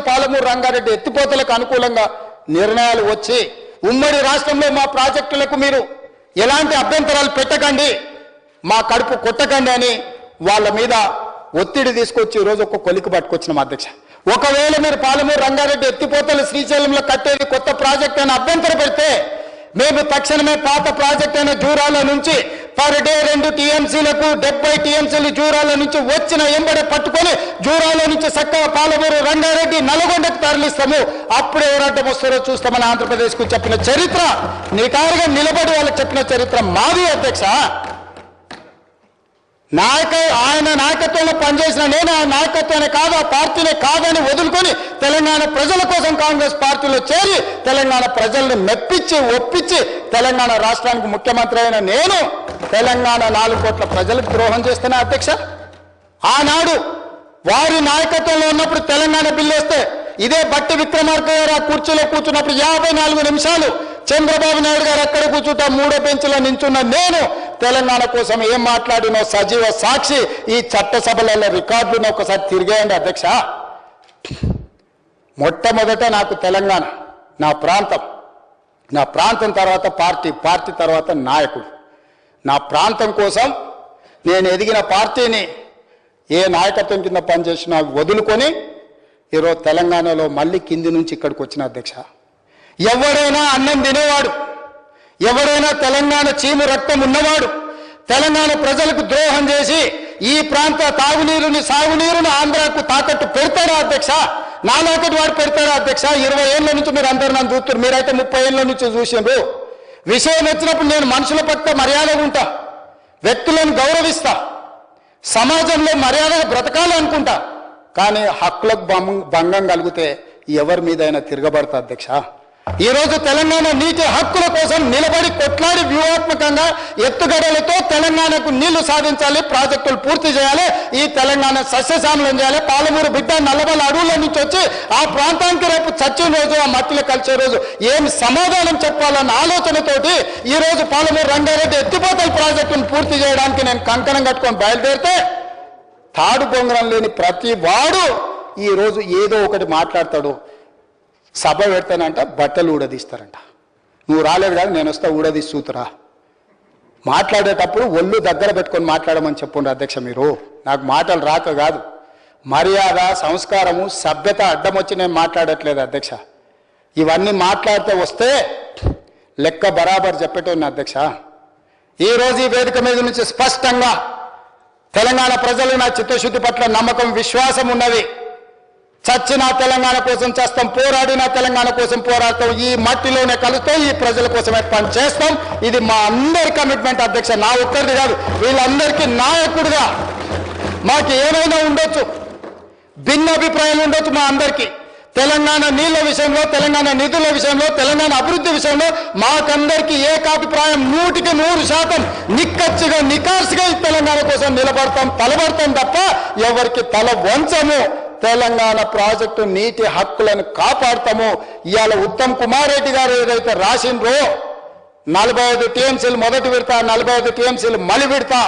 పాలమూరు రంగారెడ్డి ఎత్తిపోతలకు అనుకూలంగా నిర్ణయాలు వచ్చి ఉమ్మడి రాష్ట్రంలో మా ప్రాజెక్టులకు మీరు ఎలాంటి అభ్యంతరాలు పెట్టకండి మా కడుపు కొట్టకండి అని వాళ్ళ మీద ఒత్తిడి తీసుకొచ్చి ఈరోజు రోజు ఒక కొలికి పట్టుకొచ్చిన మా అధ్యక్ష. ఒకవేళ మీరు పాలమూరు రంగారెడ్డి ఎత్తిపోతలు శ్రీశైలంలో కట్టేది కొత్త ప్రాజెక్ట్ అని అభ్యంతర పెడితే మేము తక్షణమే పాత ప్రాజెక్ట్ అయిన జూరాల నుంచి పర్ డే రెండు టీఎంసీలకు డెబ్బై టీఎంసీలు జూరాల నుంచి వచ్చిన ఎంబడే పట్టుకొని జూరాల నుంచి చక్కగా పాలమూరు రంగారెడ్డి నల్గొండకు తరలిస్తాము. అప్పుడు ఎవరంటే వస్తారో చూస్తామని ఆంధ్రప్రదేశ్కు చెప్పిన చరిత్ర. నిటారుగా నిలబడి వాళ్ళు చెప్పిన చరిత్ర మాది అధ్యక్ష. నాయక ఆయన నాయకత్వంలో పనిచేసిన నేను ఆ నాయకత్వాన్ని కాదు ఆ పార్టీనే కాదని వదులుకొని తెలంగాణ ప్రజల కోసం కాంగ్రెస్ పార్టీలో చేరి తెలంగాణ ప్రజల్ని మెప్పించి ఒప్పించి తెలంగాణ రాష్ట్రానికి ముఖ్యమంత్రి అయిన నేను తెలంగాణ నాలుగు కోట్ల ప్రజలకు ద్రోహం చేస్తేనే అధ్యక్ష ఆనాడు వారి నాయకత్వంలో ఉన్నప్పుడు తెలంగాణ బిల్లు వస్తే ఇదే బట్టి విక్రమార్క గారు ఆ కుర్చీలో కూర్చున్నప్పుడు యాభై నాలుగు నిమిషాలు చంద్రబాబు నాయుడు గారు ఎక్కడ కూర్చుంటా మూడో బెంచ్లో నించున్న నేను తెలంగాణ కోసం ఏం మాట్లాడినో సజీవ సాక్షి ఈ చట్టసభలలో రికార్డులను ఒకసారి తిరిగేయండి అధ్యక్ష. మొట్టమొదట నాకు తెలంగాణ నా ప్రాంతం నా ప్రాంతం తర్వాత పార్టీ పార్టీ తర్వాత నాయకుడు. నా ప్రాంతం కోసం నేను ఎదిగిన పార్టీని ఏ నాయకత్వం కింద పనిచేసినా వదులుకొని ఈరోజు తెలంగాణలో మళ్ళీ కింది నుంచి ఇక్కడికి వచ్చిన అధ్యక్ష. ఎవడైనా అన్నం తినేవాడు ఎవడైనా తెలంగాణ చీము రక్తం ఉన్నవాడు తెలంగాణ ప్రజలకు ద్రోహం చేసి ఈ ప్రాంత తాగునీరుని సాగునీరుని ఆంధ్రాకు తాకట్టు పెడతాడా అధ్యక్ష? నాలాకటి వాడు పెడతాడా అధ్యక్ష? ఇరవై ఏళ్ళ నుంచి మీరు అందరు నన్ను చూస్తున్నారు. మీరైతే ముప్పై ఏళ్ళ నుంచి చూసిండ్రు విషయం వచ్చినప్పుడు నేను మనుషుల పట్ల మర్యాదగా ఉంటా. వ్యక్తులను గౌరవిస్తా. సమాజంలో మర్యాదగా బ్రతకాలి అనుకుంటా. కానీ హక్కులకు భంగం కలిగితే ఎవరి మీదైనా తిరగబడతా అధ్యక్ష? ఈరోజు తెలంగాణ నీటి హక్కుల కోసం నిలబడి కొట్లాడి వ్యూహాత్మకంగా ఎత్తుగడలతో తెలంగాణకు నీళ్ళు సాధించాలి ప్రాజెక్టులు పూర్తి చేయాలి ఈ తెలంగాణ సస్యశామలం చేయాలి. పాలమూరు బిడ్డ నల్లబల అడవుల నుంచి వచ్చి ఆ ప్రాంతానికి రేపు చచ్చిన రోజు ఆ మట్టిలో కలిసే రోజు ఏం సమాధానం చెప్పాలన్న ఆలోచనతోటి ఈ రోజు పాలమూరు రంగారెడ్డి ఎత్తిపోతల ప్రాజెక్టును పూర్తి చేయడానికి నేను కంకణం కట్టుకొని బయలుదేరితే తాడు బొంగరం లేని ప్రతి వాడు ఈ రోజు ఏదో ఒకటి మాట్లాడతాడు. సభ పెడతానంట బట్టలు ఊడదీస్తారంట. నువ్వు రాలేదు కానీ నేను వస్తా ఊడదీసి చూతురా. మాట్లాడేటప్పుడు ఒళ్ళు దగ్గర పెట్టుకొని మాట్లాడమని చెప్పండి అధ్యక్ష మీరు. నాకు మాటలు రాక కాదు. మర్యాద సంస్కారము సభ్యత అడ్డం వచ్చి నేను మాట్లాడట్లేదు అధ్యక్ష. ఇవన్నీ మాట్లాడితే వస్తే లెక్క బరాబర్ చెప్పేటోని అధ్యక్ష. ఈ రోజు ఈ వేదిక మీద నుంచి స్పష్టంగా తెలంగాణ ప్రజలు నా చిత్తశుద్ధి పట్ల నమ్మకం విశ్వాసం ఉన్నది చచ్చిన తెలంగాణ కోసం చేస్తాం పోరాడిన తెలంగాణ కోసం పోరాడతాం ఈ మట్టిలోనే కలుస్తాం ఈ ప్రజల కోసమే పని చేస్తాం. ఇది మా అందరి కమిట్మెంట్ అధ్యక్ష నా ఒక్కరిది కాదు వీళ్ళందరికీ నాయకుడుగా మాకు ఏమైనా ఉండొచ్చు భిన్నాభిప్రాయాలు ఉండొచ్చు మా అందరికీ. తెలంగాణ నీళ్ళ విషయంలో తెలంగాణ నిధుల విషయంలో తెలంగాణ అభివృద్ధి విషయంలో మాకందరికీ ఏకాభిప్రాయం నూటికి నూరు శాతం నిక్కచ్చిగా నికార్సుగా ఈ తెలంగాణ కోసం నిలబడతాం తలబడతాం తప్ప ఎవరికి తల వంచము. తెలంగాణ ప్రాజెక్టు నీటి హక్కులను కాపాడతాము. ఇవాళ ఉత్తమ్ కుమార్ రెడ్డి గారు ఏదైతే రాసిండ్రో నలభై ఐదు టీఎంసీలు మొదటి విడతా నలభై ఐదు టీఎంసీలు మలి విడతా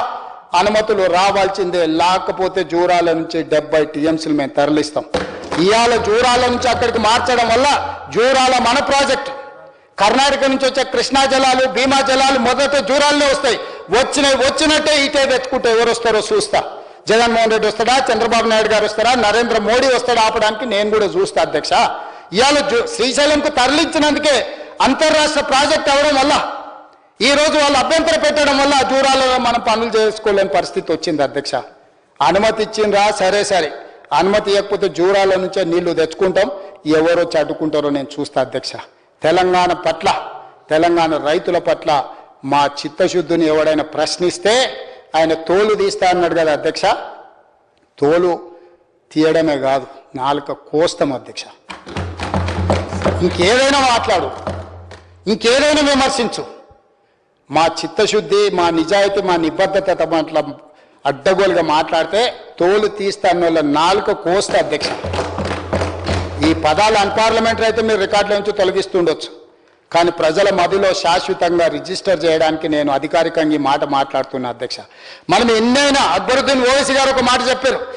అనుమతులు రావాల్సిందే. లేకపోతే జూరాల నుంచి డెబ్బై టీఎంసీలు మేము తరలిస్తాం. ఇవాళ జూరాల నుంచి అక్కడికి మార్చడం వల్ల జూరాల మన ప్రాజెక్ట్. కర్ణాటక నుంచి వచ్చే కృష్ణా జలాలు భీమా జలాలు మొదట జూరాలనే వస్తాయి. వచ్చినవి వచ్చినట్టే ఇటే తెచ్చుకుంటే ఎవరు వస్తారో చూస్తా. జగన్మోహన్ రెడ్డి వస్తాడా చంద్రబాబు నాయుడు గారు వస్తారా నరేంద్ర మోడీ వస్తాడా ఆపడానికి నేను కూడా చూస్తా అధ్యక్ష. ఇవాళ శ్రీశైలంకు తరలించినందుకే అంతర్రాష్ట్ర ప్రాజెక్ట్ అవడం వల్ల ఈ రోజు వాళ్ళు అభ్యంతరం పెట్టడం వల్ల దూరాలలో మనం పనులు చేసుకోలేని పరిస్థితి వచ్చింది అధ్యక్ష. అనుమతి ఇచ్చిండ్రా సరే సరే. అనుమతి ఇవ్వకపోతే జూరాల నుంచే నీళ్ళు తెచ్చుకుంటాం. ఎవరో చడ్డుకుంటారో నేను చూస్తా అధ్యక్ష. తెలంగాణ పట్ల తెలంగాణ రైతుల పట్ల మా చిత్తశుద్ధిని ఎవడైనా ప్రశ్నిస్తే ఆయన తోలు తీస్తా అన్నాడు కదా అధ్యక్ష. తోలు తీయడమే కాదు నాలుక కోస్తాం అధ్యక్ష. ఇంకేదైనా మాట్లాడు ఇంకేదైనా విమర్శించు. మా చిత్తశుద్ధి మా నిజాయితీ మా నిబద్ధత పట్ల అడ్డగోలుగా మాట్లాడితే తోలు తీస్తాను వాళ్ళ నాలుక కోస్తా అధ్యక్ష. ఈ పదాలు అన్పార్లమెంటరీ అయితే మీరు రికార్డుల నుంచి తొలగిస్తుండొచ్చు కానీ ప్రజల మదిలో శాశ్వతంగా రిజిస్టర్ చేయడానికి నేను అధికారికంగా ఈ మాట మాట్లాడుతున్నా అధ్యక్ష. మనం ఎన్నైనా అక్బరుద్దీన్ ఓవైసీ గారు ఒక మాట చెప్పారు.